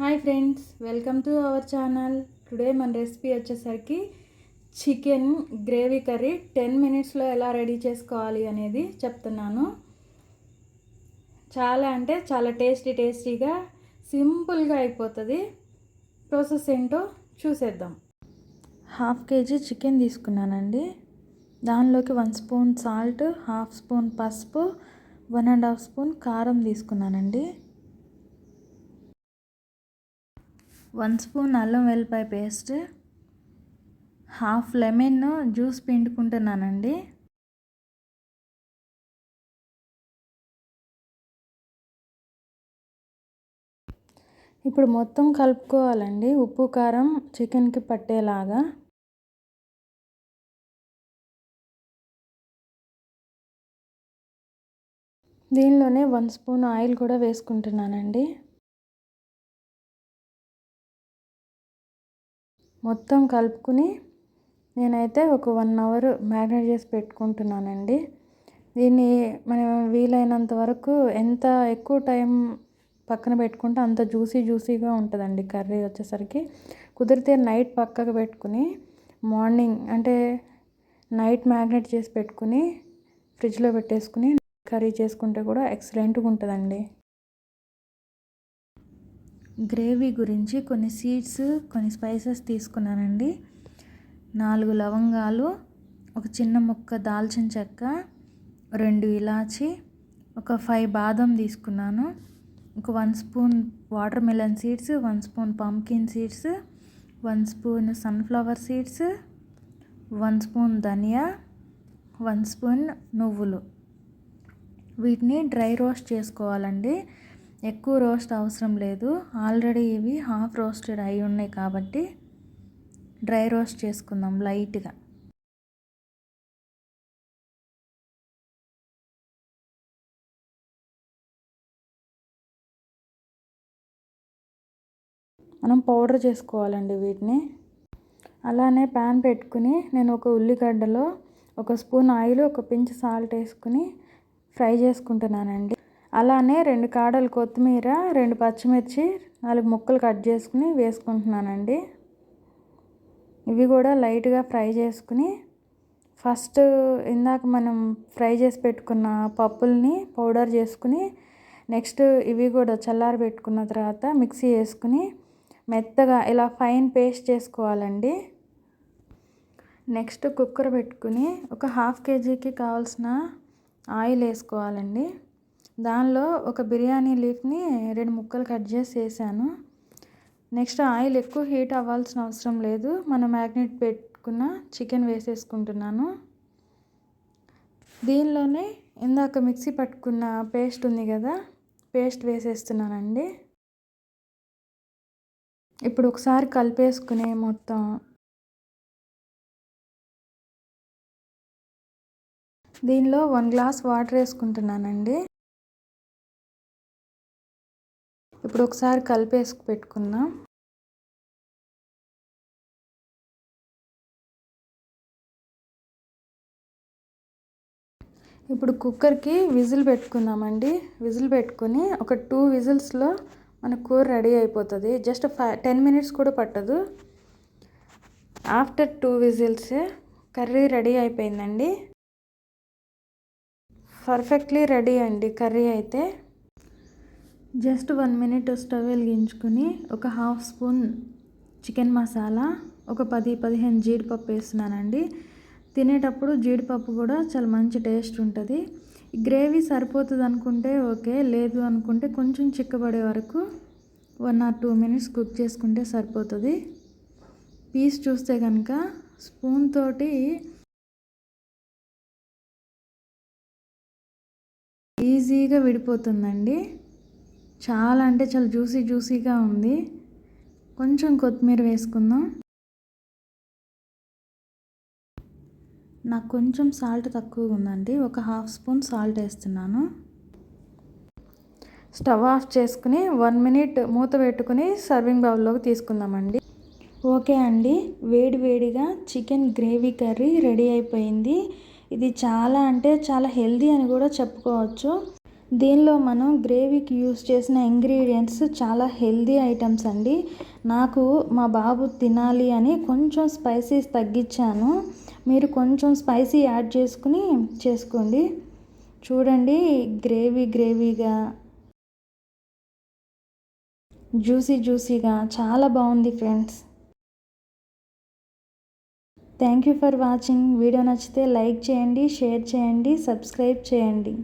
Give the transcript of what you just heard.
Hi friends welcome to our channel. Today మన recipe వచ్చేసరికి chicken gravy curry ten మినిట్స్లో ఎలా రెడీ చేసుకోవాలి అనేది చెప్తున్నాను. చాలా అంటే చాలా టేస్టీ టేస్టీగా సింపుల్గా అయిపోతుంది. ప్రాసెస్ ఏంటో చూసేద్దాం. హాఫ్ కేజీ చికెన్ తీసుకున్నానండి. దానిలోకి one spoon salt half spoon పసుపు వన్ అండ్ హాఫ్ స్పూన్ కారం తీసుకున్నానండి. వన్ స్పూన్ అల్లం వెల్లిపాయ పేస్ట్ హాఫ్ లెమన్ జ్యూస్ పిండుకుంటున్నానండి. ఇప్పుడు మొత్తం కలుపుకోవాలండి. ఉప్పు కారం చికెన్కి పట్టేలాగా. దీనిలోనే వన్ స్పూన్ ఆయిల్ కూడా వేసుకుంటున్నానండి. మొత్తం కలుపుకుని నేనైతే ఒక వన్ అవర్ మ్యారినేట్ చేసి పెట్టుకుంటున్నానండి. దీన్ని మనం వీలైనంత వరకు ఎంత ఎక్కువ టైం పక్కన పెట్టుకుంటే అంత జ్యూసీ జ్యూసీగా ఉంటుందండి కర్రీ వచ్చేసరికి. కుదిరితే నైట్ పక్కకు పెట్టుకుని మార్నింగ్ అంటే నైట్ మ్యారినేట్ చేసి పెట్టుకుని ఫ్రిడ్జ్లో పెట్టేసుకుని కర్రీ చేసుకుంటే కూడా ఎక్సలెంట్గా ఉంటుందండి. గ్రేవీ గురించి కొన్ని సీడ్స్ కొన్ని స్పైసెస్ తీసుకున్నానండి. నాలుగు లవంగాలు ఒక చిన్న ముక్క దాల్చిన చెక్క రెండు ఇలాచి ఒక ఫైవ్ బాదం తీసుకున్నాను. ఒక one spoon watermelon seeds one spoon pumpkin seeds one spoon sunflower seeds one spoon ధనియా వన్ స్పూన్ నువ్వులు. వీటిని డ్రై రోస్ట్ చేసుకోవాలండి. ఎక్కువ రోస్ట్ అవసరం లేదు. ఆల్రెడీ ఇవి హాఫ్ రోస్టెడ్ అయి ఉన్నాయి కాబట్టి డ్రై రోస్ట్ చేసుకుందాం లైట్గా. మనం పౌడర్ చేసుకోవాలండి వీటిని. అలానే ప్యాన్ పెట్టుకుని నేను ఒక ఉల్లిగడ్డలో ఒక స్పూన్ ఆయిల్ ఒక పించ్ సాల్ట్ వేసుకుని ఫ్రై చేసుకుంటున్నానండి. అలానే రెండు కాడలు కొత్తిమీర రెండు పచ్చిమిర్చి నాలుగు ముక్కలు కట్ చేసుకుని వేసుకుంటున్నానండి. ఇవి కూడా లైట్గా ఫ్రై చేసుకుని ఫస్ట్ ఇందాక మనం ఫ్రై చేసి పెట్టుకున్న పప్పుల్ని పౌడర్ చేసుకుని నెక్స్ట్ ఇవి కూడా చల్లారి పెట్టుకున్న తర్వాత మిక్సీ వేసుకుని మెత్తగా ఇలా ఫైన్ పేస్ట్ చేసుకోవాలండి. నెక్స్ట్ కుక్కర్ పెట్టుకుని ఒక హాఫ్ కేజీకి కావాల్సిన ఆయిల్ వేసుకోవాలండి. దానిలో ఒక బిర్యానీ లీఫ్ని రెండు ముక్కలు కట్ చేసి వేసాను. నెక్స్ట్ ఆయిల్ ఎక్కువ హీట్ అవ్వాల్సిన అవసరం లేదు. మనం మ్యాగ్నెట్ పెట్టుకున్న చికెన్ వేసేసుకుంటున్నాను. దీనిలోనే ఇందాక మిక్సీ పట్టుకున్న పేస్ట్ ఉంది కదా పేస్ట్ వేసేస్తున్నానండి. ఇప్పుడు ఒకసారి కలిపేసుకునే మొత్తం. దీనిలో వన్ గ్లాస్ వాటర్ వేసుకుంటున్నానండి. ఇప్పుడు ఒకసారి కలిపేసి పెట్టుకుందాం. ఇప్పుడు కుక్కర్కి విజిల్ పెట్టుకుందామండి. విజిల్ పెట్టుకుని ఒక టూ విజిల్స్లో మన కూర రెడీ అయిపోతుంది. జస్ట్ ఫైవ్ టెన్ మినిట్స్ కూడా పట్టదు. After two whistles curry ready అయిపోయిందండి. పర్ఫెక్ట్లీ రెడీ అండి కర్రీ అయితే. జస్ట్ వన్ మినిట్ స్టవ్ వెలిగించుకుని ఒక హాఫ్ స్పూన్ చికెన్ మసాలా ఒక పది పదిహేను జీడిపప్పు వేస్తున్నానండి. తినేటప్పుడు జీడిపప్పు కూడా చాలా మంచి టేస్ట్ ఉంటుంది. గ్రేవీ సరిపోతుంది అనుకుంటే ఓకే లేదు అనుకుంటే కొంచెం చిక్కబడే వరకు one or two minutes cook చేసుకుంటే సరిపోతుంది. పీస్ చూస్తే కనుక స్పూన్ తోటి ఈజీగా విడిపోతుందండి. చాలా అంటే చాలా జ్యూసీ జ్యూసీగా ఉంది. కొంచెం కొత్తిమీర వేసుకుందాం. నాకు కొంచెం సాల్ట్ తక్కువగా ఉందండి. ఒక హాఫ్ స్పూన్ సాల్ట్ వేస్తున్నాను. స్టవ్ ఆఫ్ చేసుకుని వన్ మినిట్ మూత పెట్టుకుని సర్వింగ్ బౌల్లోకి తీసుకుందామండి. ఓకే అండి. వేడి వేడిగా చికెన్ గ్రేవీ కర్రీ రెడీ అయిపోయింది. ఇది చాలా అంటే చాలా హెల్దీ అని కూడా చెప్పుకోవచ్చు. దీనిలో మనం గ్రేవీకి యూస్ చేసిన ఇంగ్రీడియంట్స్ చాలా హెల్దీ ఐటమ్స్ అండి. నాకు మా బాబు తినాలి అని కొంచెం స్పైసీస్ తగ్గించాను. మీరు కొంచెం స్పైసీ యాడ్ చేసుకుని చేసుకోండి. చూడండి గ్రేవీ గ్రేవీగా జ్యూసీ జ్యూసీగా చాలా బాగుంది friends. Thank you for watching. Video నచ్చితే లైక్ చేయండి షేర్ చేయండి సబ్స్క్రైబ్ చేయండి.